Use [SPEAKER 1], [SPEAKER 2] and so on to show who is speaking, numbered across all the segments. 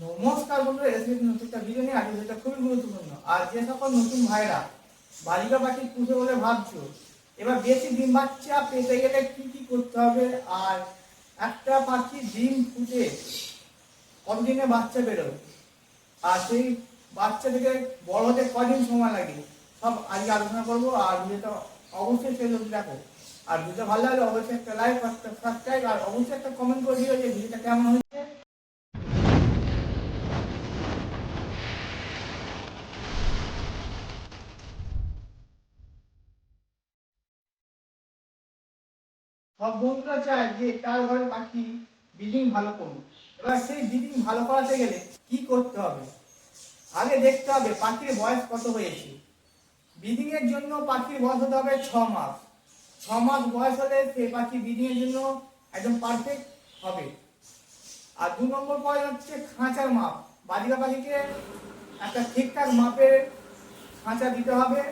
[SPEAKER 1] নমস্কার বন্ধুরা এসএস নতুন একটা ভিডিও নিয়ে আজকে এটা খুবই গুরুত্বপূর্ণ। আর যে সকল নতুন ভাইরা বালিকা পাখি পুষে বলে ভাবছ, এবার বেশি ডিম বাচ্চা পেতে গেলে কি কি করতে হবে? আর একটা পাখি ডিম ফুটে কতদিনে বাচ্চা বেরোবে আর সেই বাচ্চা থেকে বড় হতে কদিন সময় লাগে? সব আজকে আলোচনা করব। আর ভিডিওটা অবশ্যই সেই লোক দেখো। আর ভিডিও ভালো লাগলে অবশ্যই একটা লাইক একটা সাবস্ক্রাইব আর অবশ্যই একটা কমেন্ট করে দিও যে ভিডিওটা কেমন হয়েছে। সব বন্ধুরা চায় যে তার ঘরে পাখি ব্রিডিং ভালো করুক। এবার সেই ব্রিডিং ভালো করাতে গেলে কি করতে হবে? আগে দেখতে হবে পাখির বয়স কত হয়েছে। ব্রিডিং এর জন্য পাখির বয়স হতে হবে ছ মাস। ছ মাস বয়স হলে সেই পাখি ব্রিডিং এর জন্য একদম পারফেক্ট হবে। আর দু নম্বর পয়েন্ট হচ্ছে খাঁচার মাপ। বালিকা পাখিকে একটা ঠিকঠাক মাপের খাঁচা দিতে হবে।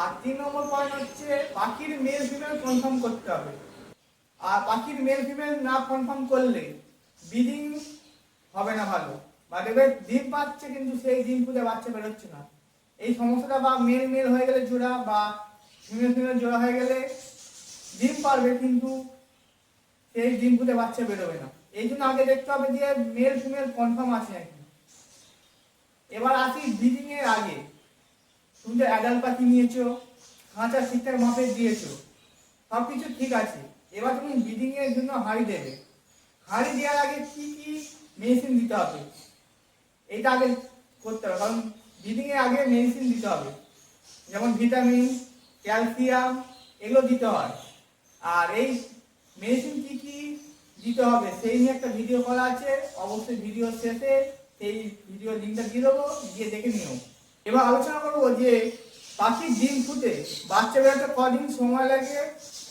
[SPEAKER 1] আর তিন নম্বর পয়েন্ট হচ্ছে পাখির মেল ফিমেল কনফার্ম করতে হবে। আর পাখির মেল ফিমেল না কনফার্ম করলে ব্রিডিং হবে না ভালো। বা দেখবে ডিম পাচ্ছে কিন্তু সেই ডিম ফুলে বাচ্চা বেরোচ্ছে না। এই সমস্যাটা বা মেল মেল হয়ে গেলে জোড়া বা ফিমেল ফিমেল জোড়া হয়ে গেলে ডিম পারবে কিন্তু সেই ডিম ফুলে বাচ্চা বেরোবে না। এই জন্য আগে দেখতে হবে যে মেল ফিমেল কনফার্ম আছে নাকি। এবার আসি ব্রিডিং এর আগে। তুমি তো অ্যাডাল্ট পাখি নিয়েছো, খাঁচা ঠিকঠাক মাপে দিয়েছ সব কিছু ঠিক আছে। এবার তুমি ব্রিডিং এর জন্য হাঁড়ি দেবে। হাঁড়ি দেওয়ার আগে কি কি মেডিসিন দিতে হবে? এটা আগে করতে হবে, কারণ ব্রিডিং এর আগে মেডিসিন দিতে হবে। যেমন ভিটামিন ক্যালসিয়াম এগুলো দিতে হয়। আর এই মেডিসিন কি কি দিতে হবে, সেই নিয়ে একটা ভিডিও করা আছে। অবশ্যই ভিডিও শেষে সেই ভিডিও লিঙ্কটা দিয়ে দেবো, গিয়ে দেখে নিও। এবার আলোচনা করব যে পাখির ডিম ফুটে বাচ্চা বেরোতে কদিন সময় লাগে,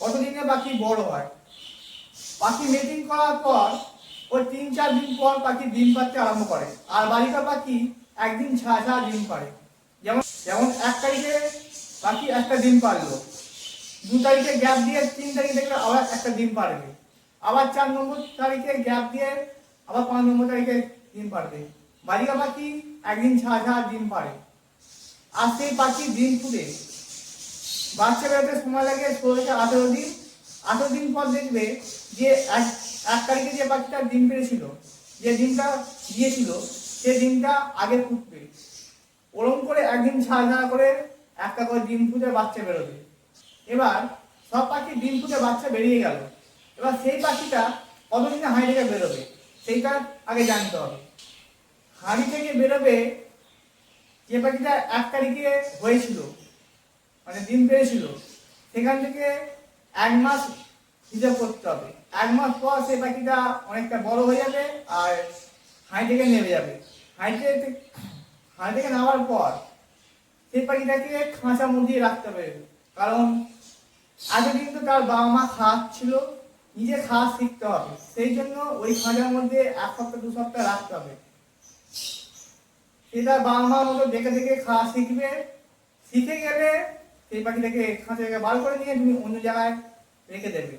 [SPEAKER 1] কতদিনে পাখি বড় হয়? পাখি মেটিং করার পর ওই তিন চার দিন পর পাখি ডিম পাড়তে আরম্ভ করে। আর বালিকা পাখি একদিন ছাড়া ছাড়া ডিম পারে যেমন যেমন এক তারিখে পাখি একটা ডিম পারল দু তারিখে গ্যাপ দিয়ে তিন তারিখ দেখলে আবার একটা ডিম পারবে আবার চার নম্বর তারিখে গ্যাপ দিয়ে আবার পাঁচ নম্বর তারিখে ডিম পারবে বালিকা পাখি একদিন ছাড়া ছাড়া ডিম পারে পাখি ডিম ফুটে বাচ্চা বেরোতে সময় লাগে ষোলো আঠেরো দিন। আঠেরো দিন পর দেখবে যে এক এক তারিখে যে বাচ্চাটা ডিম পেরেছিল, যে ডিমটা দিয়েছিল, সে ডিমটা আগে ফুটবে। ওরম করে একদিন ছাড়া করে একটা করে ডিম ফুটে বাচ্চা বেরোবে। এবার সব পাখি ডিম ফুটে বাচ্চা বেরিয়ে গেল। এবার সেই পাখিটা কতদিনে হাঁড়ি থেকে বেরোবে, সেইটা আগে জানতে হবে। হাঁড়ি থেকে বেরোবে যে পাখিটা এক তারিখে হয়েছিল মানে ডিম পেয়েছিল সেখান থেকে এক মাস হিসাব করতে হবে। এক মাস পর সে পাখিটা অনেকটা বড় হয়ে যাবে আর হাঁড়ি থেকে নেমে যাবে। হাঁড়ি থেকে হাঁড়ি থেকে নামার পর সেই পাখিটাকে খাঁচা মুড়িয়ে রাখতে হবে। কারণ আগে কিন্তু তার বাবা মা খাওয়াচ্ছিল নিজে খাওয়া শিখতে হবে। সেই জন্য ওই খাঁচার মধ্যে এক সপ্তাহ, দু সপ্তাহ রাখতে হবে। সেটা বাবা মার মতো দেখে দেখে খাওয়া শিখবে। শিখে গেলে সেই পাখিটাকে খাঁচা থেকে বার করে নিয়ে তুমি অন্য জায়গায় রেখে দেবে।